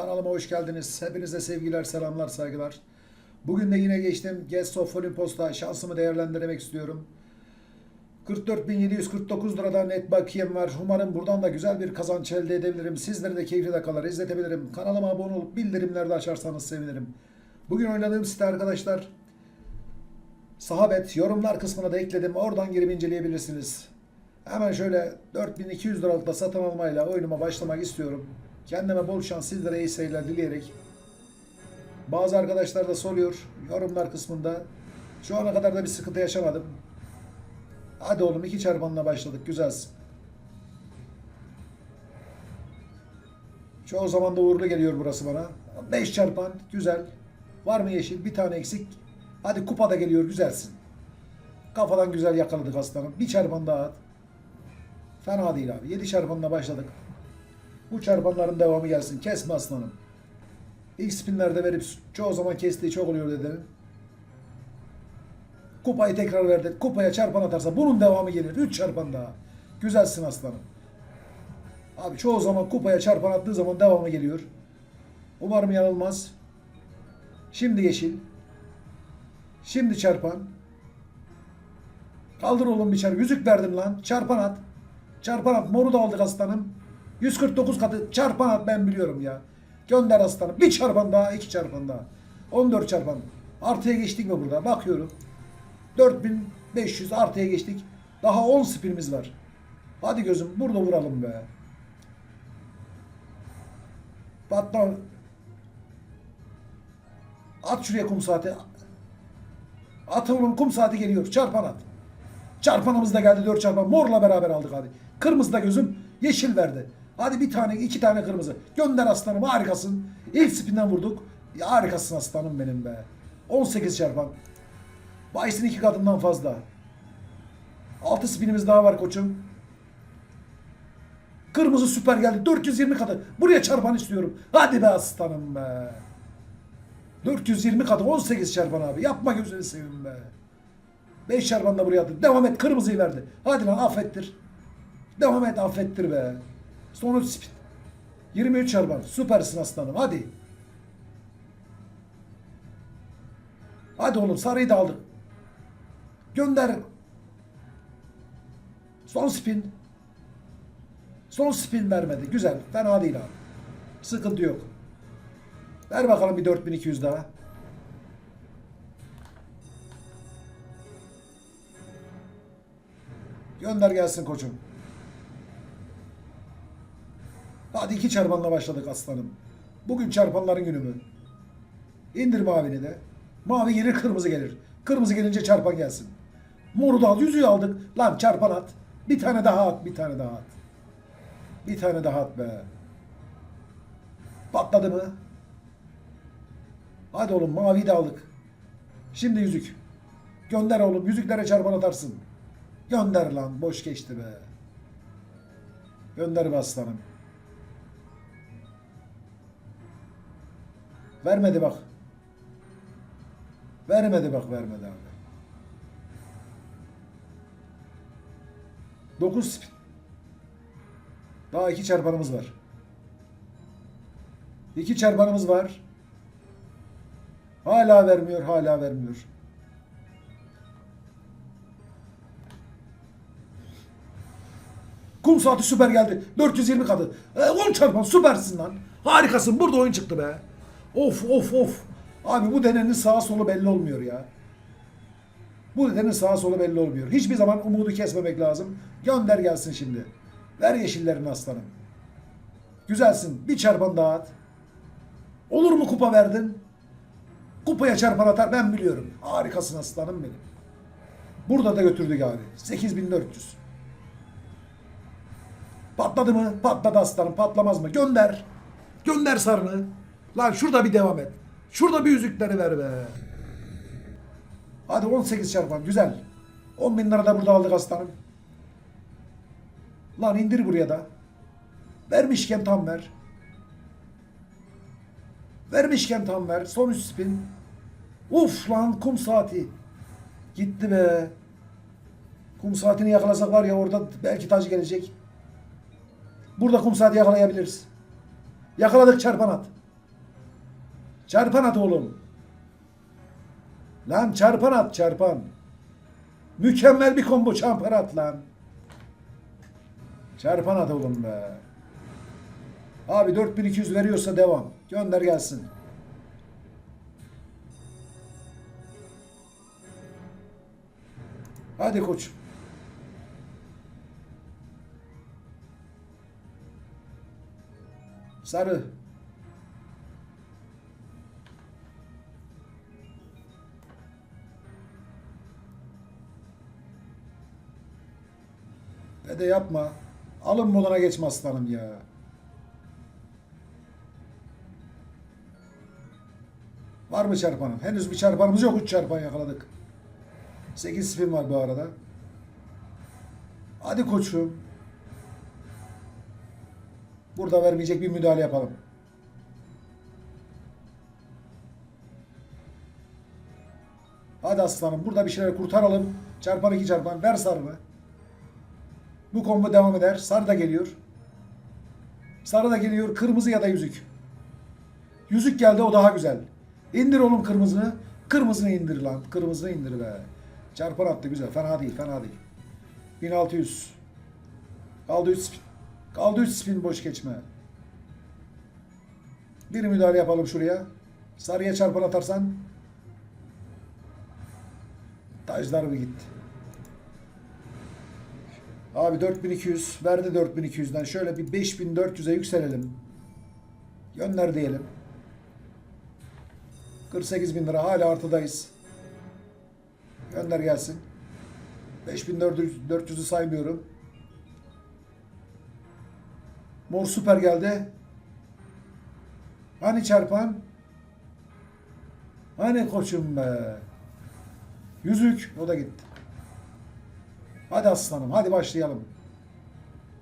Kanalıma hoş geldiniz. Hepinize sevgiler, selamlar, saygılar. Bugün de yine geçtim. Guest of Olympus'ta şansımı değerlendirmek istiyorum. 44.749 liradan net bakiyem var. Umarım buradan da güzel bir kazanç elde edebilirim. Sizlere de keyifli dakikalar izletebilirim. Kanalıma abone olup bildirimleri de açarsanız sevinirim. Bugün oynadığım site arkadaşlar Sahabet yorumlar kısmına da ekledim. Oradan girip inceleyebilirsiniz. Hemen şöyle 4200 liralık da satın almayla oyunuma başlamak istiyorum. Kendime bol şans sizlere iyi seyirler dileyerek. Bazı arkadaşlar da soruyor yorumlar kısmında. Şu ana kadar da bir sıkıntı yaşamadım. Hadi oğlum iki çarpanla başladık. Güzelsin. Çoğu zaman da uğurlu geliyor burası bana. 5 çarpan güzel. Var mı yeşil? Bir tane eksik. Hadi kupa da geliyor güzelsin. Kafadan güzel yakaladık aslanım. Bir çarpan daha at. Fena değil abi. 7 çarpanla başladık. Bu çarpanların devamı gelsin. Kesme aslanım. İlk spinlerde verip çoğu zaman kestiği çok oluyor dedemin. Kupayı tekrar verdi. Kupaya çarpan atarsa bunun devamı gelir. 3 çarpan daha. Güzelsin aslanım. Abi çoğu zaman kupaya çarpan attığı zaman devamı geliyor. Umarım yanılmaz. Şimdi yeşil. Şimdi çarpan. Kaldır oğlum bir çarpan. Yüzük verdim lan. Çarpan at. Çarpan at. Moru da aldık aslanım. 149 katı çarpan ben biliyorum ya. Gönder aslanım. Bir çarpan daha, iki çarpan daha. 14 çarpan. Artıya geçtik mi burada? Bakıyorum. 4500 artıya geçtik. Daha 10 spinimiz var. Hadi gözüm burada vuralım be. Patla. At şuraya kum saati. At kum saati geliyor. Çarpan at. Çarpanımız da geldi 4 çarpan. Morla beraber aldık hadi. Kırmızı da gözüm yeşil verdi. Hadi bir tane iki tane kırmızı. Gönder aslanım harikasın. İlk spinden vurduk. Ya harikasın aslanım benim be. 18 çarpan. Bahis'in iki katından fazla. 6 spinimiz daha var koçum. Kırmızı süper geldi. 420 katı. Buraya çarpan istiyorum. Hadi be aslanım be. 420 katı 18 çarpan abi. Yapma gözünü seveyim be. 5 çarpan da buraya attı. Devam et kırmızıyı verdi. Hadi lan affettir. Devam et affettir be. Son 3 spin. 23 çarpan. Süpersin aslanım hadi. Hadi oğlum sarıyı da aldık. Gönder. Son spin. Son spin vermedi. Güzel. Fena değil abi. Sıkıntı yok. Ver bakalım bir 4200 daha. Gönder gelsin koçum. Hadi iki çarpanla başladık aslanım. Bugün çarpanların günü mü? İndir mavini de. Mavi gelir kırmızı gelir. Kırmızı gelince çarpan gelsin. Moru da al. Yüzüğü aldık. Lan çarpan at. Bir tane daha at. Bir tane daha at. Bir tane daha at be. Patladı mı? Hadi oğlum maviyi de aldık. Şimdi yüzük. Gönder oğlum. Yüzüklere çarpan atarsın. Gönder lan. Boş geçti be. Gönder be aslanım. Vermedi bak. Vermedi bak vermedi abi. 9 spin. Daha iki çarpanımız var. İki çarpanımız var. Hala vermiyor, hala vermiyor. Kum saati süper geldi. 420 katı. E, 10 çarpan süpersin lan. Harikasın. Burada oyun çıktı be. Of of of. Abi bu denenin sağa solu belli olmuyor ya. Bu denenin sağa solu belli olmuyor. Hiçbir zaman umudu kesmemek lazım. Gönder gelsin şimdi. Ver yeşillerini aslanım. Güzelsin. Bir çarpan daha at. Olur mu kupa verdin? Kupaya çarpan atar ben biliyorum. Harikasın aslanım benim. Burada da götürdük abi. 8400. Patladı mı? Patladı aslanım. Patlamaz mı? Gönder. Gönder sarını. Lan şurada bir devam et. Şurada bir yüzükleri ver be. Hadi 18 çarpan. Güzel. 10 bin lira da burada aldık aslanım. Lan indir buraya da. Vermişken tam ver. Vermişken tam ver. Son 3 spin. Uf lan kum saati. Gitti be. Kum saatini yakalasak var ya orada belki taç gelecek. Burada kum saati yakalayabiliriz. Yakaladık çarpan at. Çarpan at oğlum. Lan çarpan at çarpan. Mükemmel bir combo çarpan at lan. Çarpan at oğlum be. Abi 4200 veriyorsa devam. Gönder gelsin. Hadi koçum. Sarı. Dede yapma. Alın moduna geçme aslanım ya. Var mı çarpanım? Henüz bir çarpanımız yok. 3 çarpan yakaladık. 8 spin var bu arada. Hadi koçum. Burada vermeyecek bir müdahale yapalım. Hadi aslanım burada bir şeyler kurtaralım. Çarpan iki çarpan. Ver sarını. Bu combo devam eder. Sarı da geliyor. Sarı da geliyor. Kırmızı ya da yüzük. Yüzük geldi o daha güzel. İndir oğlum kırmızını. Kırmızını indir lan. Kırmızını indir be. Çarpan attı güzel. Fena değil. Fena değil. 1600. Kaldı 3 spin. Kaldı 3 spin boş geçme. Bir müdahale yapalım şuraya. Sarıya çarpan atarsan. Tajlar mı gitti? Abi 4200 verdi 4200'den şöyle bir 5400'e yükselelim. Gönder diyelim. 48 bin lira hala artıdayız. Gönder gelsin. 5400'ü saymıyorum. Mor süper geldi. Hani çarpan? Hani koçum be? Yüzük. O da gitti. Hadi aslanım. Hadi başlayalım.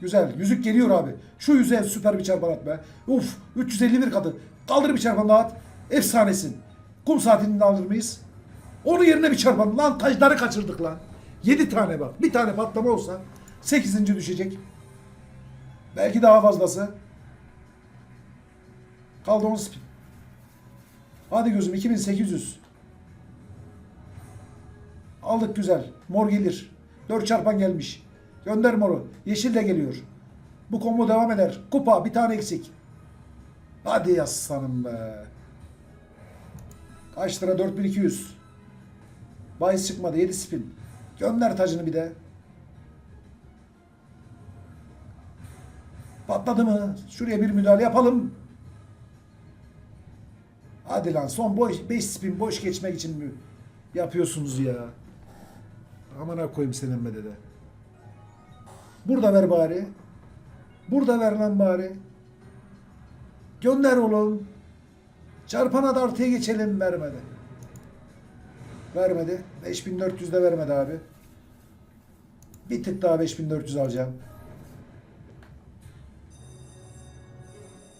Güzel. Yüzük geliyor abi. Şu yüzeye süper bir çarpan at be. Uf. 351 katı. Kaldır bir çarpan daha at. Efsanesin. Kum saatini de alır mıyız? Onun yerine bir çarpan. Lan taşları kaçırdık lan. 7 tane bak. Bir tane patlama olsa 8. düşecek. Belki daha fazlası. Kaldı 10 spin. Hadi gözüm 2800. Aldık güzel. Mor gelir. 4 çarpan gelmiş. Gönder moru. Yeşil de geliyor. Bu combo devam eder. Kupa bir tane eksik. Hadi aslanım be. Kaç lira? 4200. Bahis çıkmadı. 7 spin. Gönder tacını bir de. Patladı mı? Şuraya bir müdahale yapalım. Hadi lan son boş 5 spin boş geçmek için mi yapıyorsunuz ya? Amına koyayım senin be dede. Burada ver bari. Burada ver lan bari. Gönder oğlum. Çarpana da artıya geçelim vermedi. Vermedi. 5400 de vermedi abi. Bir tık daha 5400 alacağım.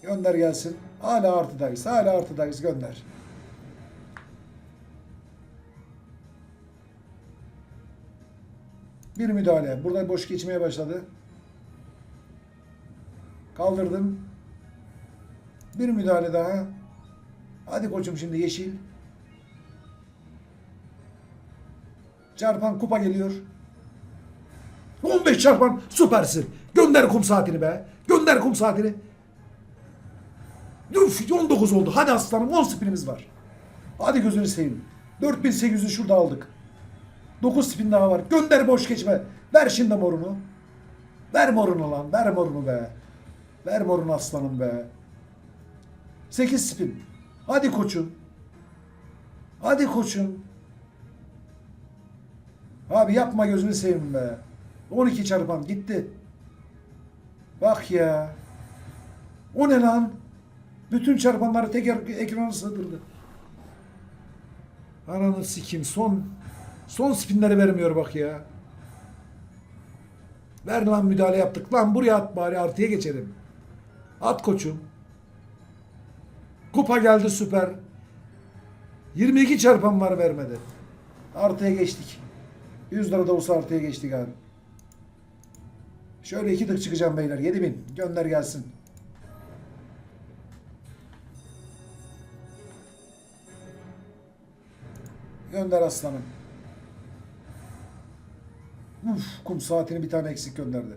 Gönder gelsin. Hala artıdayız. Hala artıdayız. Gönder. Bir müdahale. Burada boş geçmeye başladı. Kaldırdım. Bir müdahale daha. Hadi koçum şimdi yeşil. Çarpan kupa geliyor. 15 çarpan süpersin. Gönder kum saatini be. Gönder kum saatini. Üf 19 oldu. Hadi aslanım 10 spinimiz var. Hadi gözünü seveyim. 4800'ü şurada aldık. 9 spin daha var. Gönder boş geçme. Ver şimdi morunu. Ver morunu lan. Ver morunu be. Ver morunu aslanım be. 8 spin. Hadi koçum. Hadi koçum. Abi yapma gözünü seveyim be. 12 çarpan gitti. Bak ya. O ne lan? Bütün çarpanları tek ekrana sığdırdı. Ananı sikim son son spinleri vermiyor bak ya. Ver lan müdahale yaptık. Lan buraya at bari artıya geçelim. At koçum. Kupa geldi süper. 22 çarpan var vermedi. Artıya geçtik. 100 lira da olsa artıya geçtik abi. Şöyle iki tık çıkacağım beyler. 7000 gönder gelsin. Gönder aslanım. Uf, kum saatini bir tane eksik gönderdi.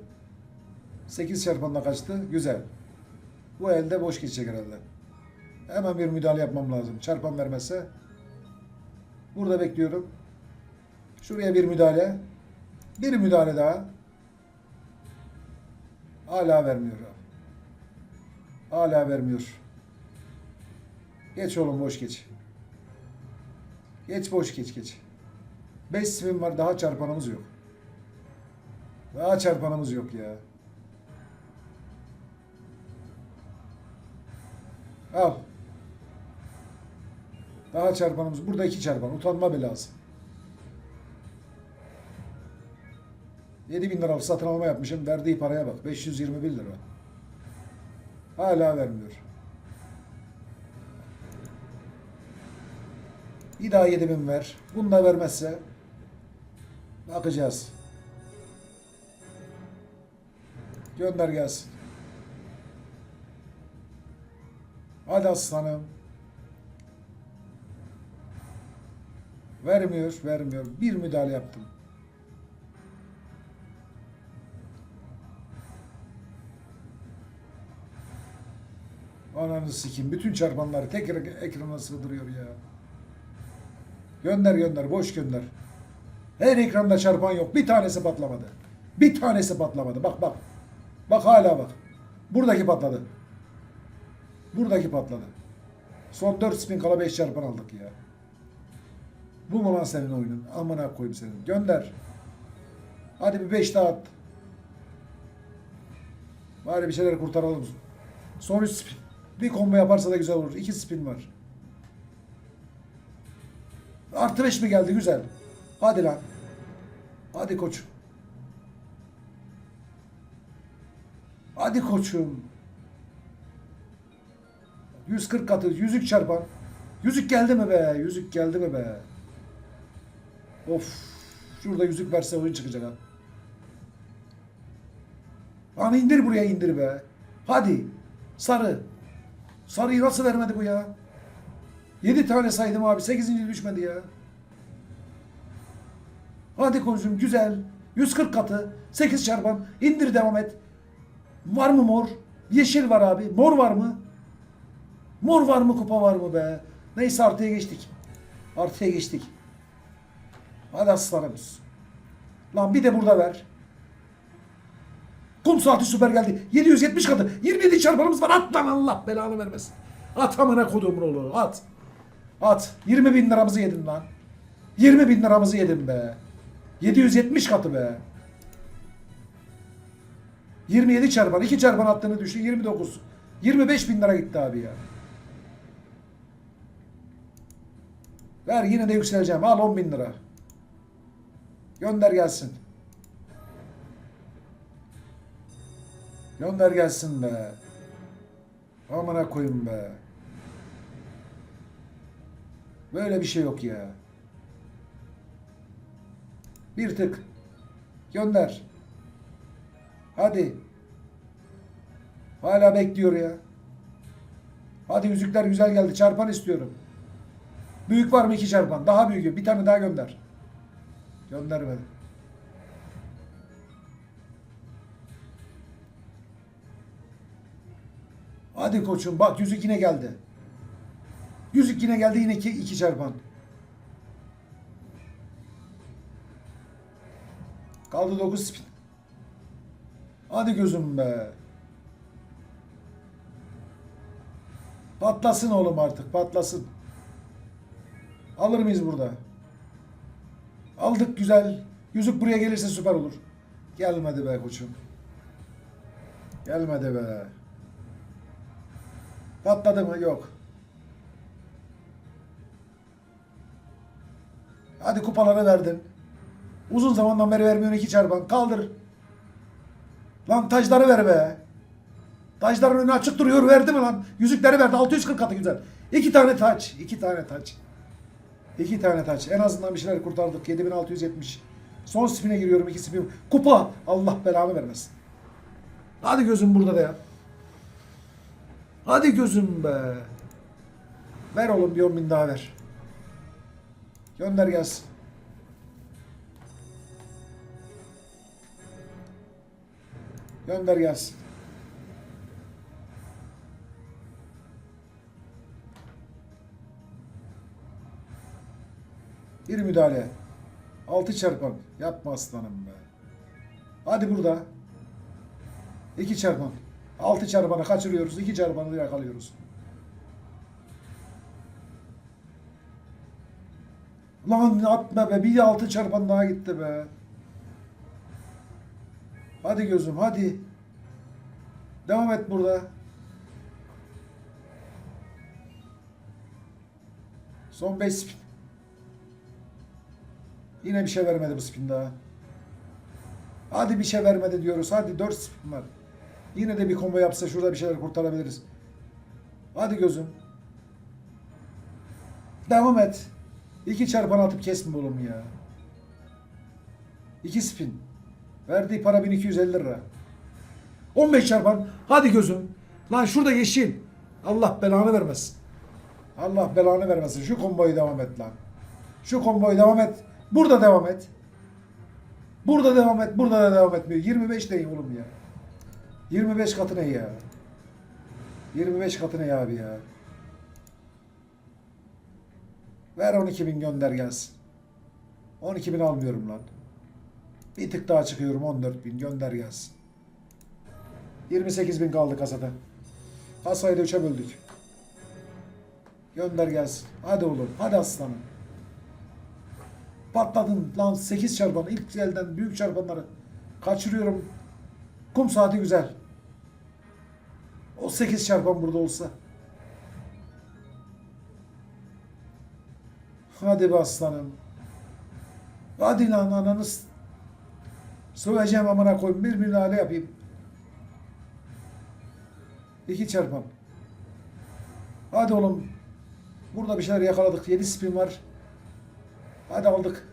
8 çarpanla kaçtı. Güzel. Bu elde boş geçecek herhalde. Hemen bir müdahale yapmam lazım. Çarpan vermezse. Burada bekliyorum. Şuraya bir müdahale. Bir müdahale daha. Hala vermiyor. Hala vermiyor. Geç oğlum boş geç. Geç boş geç geç. 5 spin var daha çarpanımız yok. Daha çarpanımız yok ya. Al. Daha çarpanımız. Burada iki çarpan. Utanma belası. 7 bin liralık satın alma yapmışım. Verdiği paraya bak. 521 lira. Hala vermiyor. Bir daha 7 bin ver. Bunu da vermezse bakacağız. Gönder gelsin. Hadi aslanım. Vermiyor, vermiyor. Bir müdahale yaptım. Ananı sikeyim. Bütün çarpanları tek ek- ekrana sığdırıyor ya. Gönder gönder. Boş gönder. Her ekranda çarpan yok. Bir tanesi patlamadı. Bir tanesi patlamadı. Bak bak. Bak hala bak. Buradaki patladı. Buradaki patladı. Son 4 spin kala 5 çarpan aldık ya. Bu mu lan senin oyunun? Amına koyayım senin. Gönder. Hadi bir 5 daha at. Bari bir şeyler kurtaralım. Son 3 spin. Bir combo yaparsa da güzel olur. 2 spin var. Artı 5 mi geldi? Güzel. Hadi lan. Hadi koçum. Hadi koçum. 140 katı. Yüzük çarpan. Yüzük geldi mi be? Yüzük geldi mi be? Of. Şurada yüzük verse oyun çıkacak ha. Lan indir buraya indir be. Hadi. Sarı. Sarıyı nasıl vermedi bu ya? 7 tane saydım abi. 8. düşmedi ya. Hadi konuşum güzel. 140 katı. 8 çarpan. İndir devam et. Var mı mor? Yeşil var abi. Mor var mı? Mor var mı kupa var mı be? Neyse artıya geçtik. Artıya geçtik. Hadi aslanımız. Lan bir de burada ver. Kum saati süper geldi. 770 katı. 27 çarpanımız var. At lan Allah belanı vermesin. At amına koduğum oğlu. At. At. 20 bin liramızı yedin lan. 20 bin liramızı yedin be. 770 katı be. 27 çarpan. 2 çarpan attığını düşün. 29. 25 bin lira gitti abi ya. Ver yine de yükseleceğim. Al 10 bin lira. Gönder gelsin. Gönder gelsin be. Amına koyun be. Böyle bir şey yok ya. Bir tık. Gönder. Hadi. Hala bekliyor ya. Hadi yüzükler güzel geldi. Çarpan istiyorum. Büyük var mı iki çarpan? Daha büyük. Bir tane daha gönder. Göndermedi. Hadi koçum bak yüzük yine geldi. Yüzük yine geldi yine iki, iki çarpan. Kaldı 9 spin. Hadi gözüm be. Patlasın oğlum artık patlasın. Alır mıyız burada? Aldık güzel. Yüzük buraya gelirse süper olur. Gelmedi be koçum. Gelmedi be. Patladı mı? Yok. Hadi kupaları verdin. Uzun zamandan beri vermiyorsun iki çarpan. Kaldır. Lan tacları ver be. Tacların önü açık duruyor. Verdi mi lan? Yüzükleri verdi. 640 katı güzel. İki tane taç. iki tane taç. İki tane taç. En azından bir şeyler kurtardık. 7670. Son spine giriyorum. iki spin. Kupa. Allah belamı vermesin. Hadi gözüm burada da ya. Hadi gözüm be. Ver oğlum bir 10 bin daha ver. Gönder gelsin. Gönder gelsin. Bir müdahale. Altı çarpan. Yapma aslanım be. Hadi burada. İki çarpan. Altı çarpanı kaçırıyoruz. iki çarpanı yakalıyoruz. Lan atma be. Bir altı çarpan daha gitti be. Hadi gözüm hadi. Devam et burada. Son 5 spin. Yine bir şey vermedi bu spin daha. Hadi bir şey vermedi diyoruz. Hadi 4 spin var. Yine de bir combo yapsa şurada bir şeyler kurtarabiliriz. Hadi gözüm. Devam et. İki çarpan atıp kesme oğlum ya. İki spin. Verdiği para 1250 lira. 15 çarpan. Hadi gözüm. Lan şurada yeşil. Allah belanı vermesin. Allah belanı vermesin. Şu komboyu devam et lan. Şu komboyu devam et. Burada devam et. Burada devam et. Burada da devam etmiyor. 25 değil oğlum ya. 25 katı ne ya? 25 katı ne abi ya? Ver 12 bin gönder gelsin. 12 bin almıyorum lan. Bir tık daha çıkıyorum 14 bin gönder gelsin. 28 bin kaldı kasada. Kasayı da 3'e böldük. Gönder gelsin. Hadi oğlum. Hadi aslanım. Patladın lan 8 çarpan. ilk elden büyük çarpanları kaçırıyorum. Kum saati güzel. O 8 çarpan burada olsa. Hadi be aslanım. Hadi lan ananız. Söveceğim amına koyayım. Bir müdahale yapayım. İki çarpan. Hadi oğlum. Burada bir şeyler yakaladık. 7 spin var. Hadi aldık.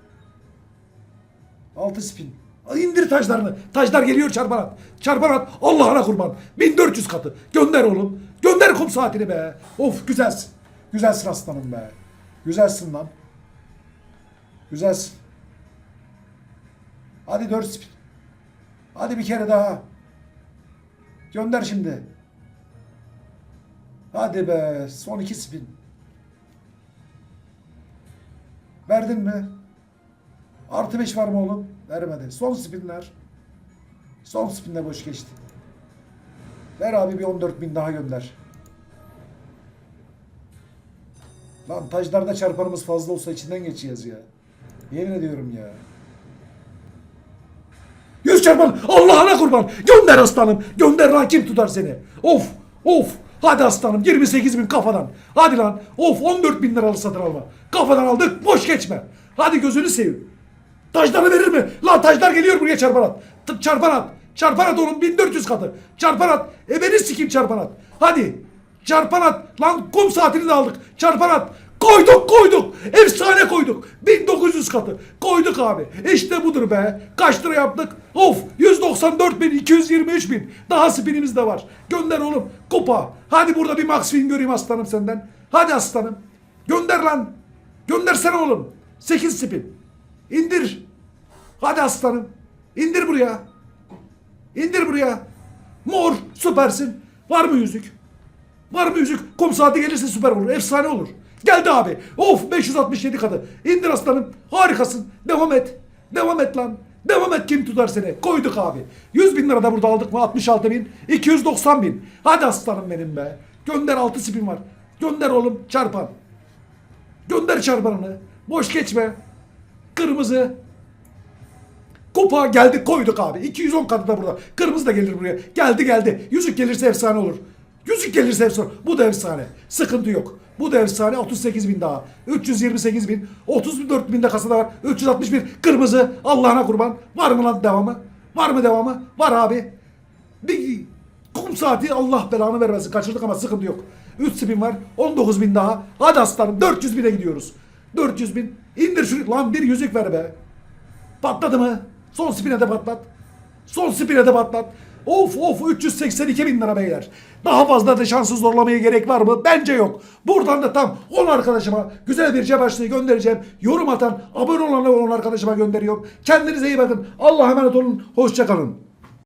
6 spin. İndir taşlarını. Taşlar geliyor çarpan at. Çarpan at. Allah'ına kurban. 1400 katı. Gönder oğlum. Gönder kum saatini be. Of güzelsin. Güzelsin aslanım be. Güzelsin lan. Güzelsin. Hadi 4 spin. Hadi bir kere daha. Gönder şimdi. Hadi be. Son 2 spin. Verdin mi? Artı 5 var mı oğlum? Vermedi. Son spinler. Son spinle boş geçti. Ver abi bir 14 bin daha gönder. Lan tajlarda çarpanımız fazla olsa içinden geçeceğiz ya. Yemin ediyorum ya. Çarpan Allah'ına kurban. Gönder aslanım. Gönder lan kim tutar seni. Of of. Hadi aslanım 28 bin kafadan. Hadi lan. Of 14 bin liralı satın alma. Kafadan aldık boş geçme. Hadi gözünü seveyim. Taşları verir mi? Lan taşlar geliyor buraya çarpan at. T- çarpan at. Çarpan at onun 1400 katı. Çarpan at. E beni sikeyim çarpan at. Hadi. Çarpan at. Lan kum saatini de aldık. Çarpan at. Koyduk koyduk. Efsane koyduk. 1900 katı. Koyduk abi. İşte budur be. Kaç lira yaptık? Of 194 bin 223 bin. Daha spinimiz de var. Gönder oğlum. Kupa. Hadi burada bir max win göreyim aslanım senden. Hadi aslanım. Gönder lan. Göndersene oğlum. 8 spin. İndir. Hadi aslanım. İndir buraya. İndir buraya. Mor süpersin. Var mı yüzük? Var mı yüzük? Kum saati gelirse süper olur. Efsane olur. Geldi abi. Of 567 katı. İndir aslanım. Harikasın. Devam et. Devam et lan. Devam et kim tutar seni. Koyduk abi. 100 bin lira da burada aldık mı? 66 bin. 290 bin. Hadi aslanım benim be. Gönder 6 spin var. Gönder oğlum çarpan. Gönder çarpanını. Boş geçme. Kırmızı. Kupa geldi koyduk abi. 210 katı da burada. Kırmızı da gelir buraya. Geldi geldi. Yüzük gelirse efsane olur. Yüzük gelirse efsane. Bu da efsane. Sıkıntı yok. Bu da efsane. 38 bin daha. 328 bin. 34 bin de kasada var. 361. Kırmızı. Allah'ına kurban. Var mı lan devamı? Var mı devamı? Var abi. Bir kum saati Allah belanı vermesin. Kaçırdık ama sıkıntı yok. 3 spin var. 19 bin daha. Hadi aslanım 400 bine gidiyoruz. 400 bin. İndir şunu. Lan bir yüzük ver be. Patladı mı? Son spine de patlat. Son spine de patlat. Of of 382 bin lira beyler. Daha fazla da şansı zorlamaya gerek var mı? Bence yok. Buradan da tam 10 arkadaşıma güzel bir cep açlığı göndereceğim. Yorum atan, abone olan 10 arkadaşıma gönderiyorum. Kendinize iyi bakın. Allah'a emanet olun. Hoşçakalın.